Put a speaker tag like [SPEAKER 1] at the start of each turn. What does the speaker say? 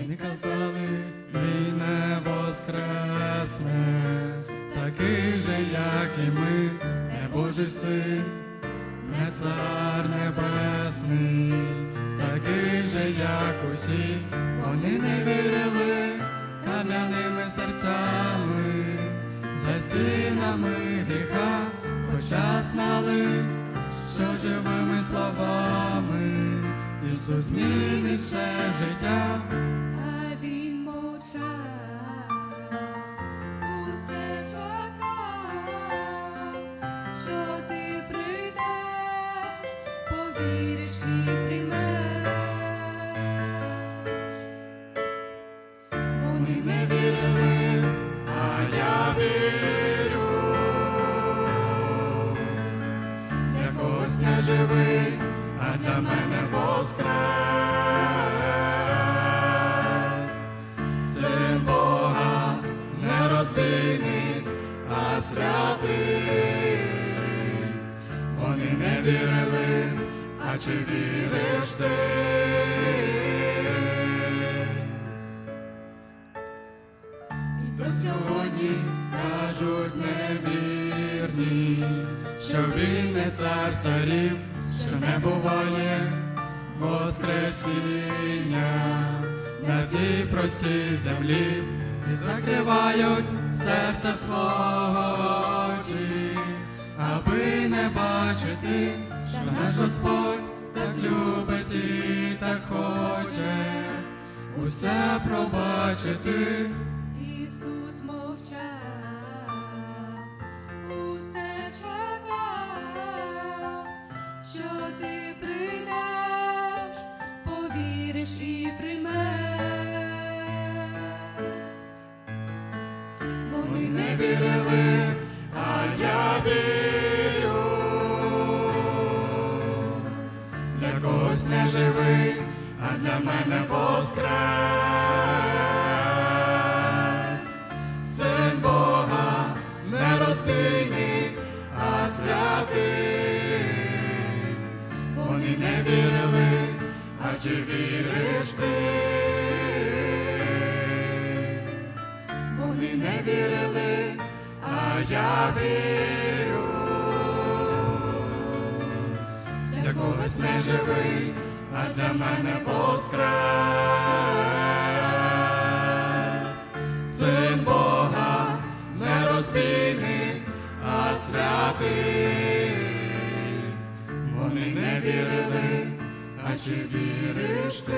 [SPEAKER 1] Вони казали, він не воскресне, такий же, як і ми, не Божий син, не цар небесний, такий же, як усі, вони не вірили кам'яними серцями, за стінами гріха, хоча знали, що живими словами Ісус змінить все життя.
[SPEAKER 2] А він мовчав, усе чекав, що ти прийдеш, повіриш
[SPEAKER 1] для мене воскрес. Син Бога не розбійник, а святий. Вони не вірили, а чи віриш ти? І до сьогодні кажуть невірні, що він не цар царів, що не буває воскресіння на цій простій землі і закривають серце свого очі, аби не бачити, що наш Господь так любить і так хоче усе пробачити.
[SPEAKER 2] Повіриш і прийме,
[SPEAKER 1] Вони не вірили, а я вірю. Для когось не живий, а для мене воскрес. Чи віриш ти? Вони не вірили, а я вірю. Для когось не живий, а для мене воскрес. Син Бога не розбійник, а святий. Вони не вірили, чи віриш ти?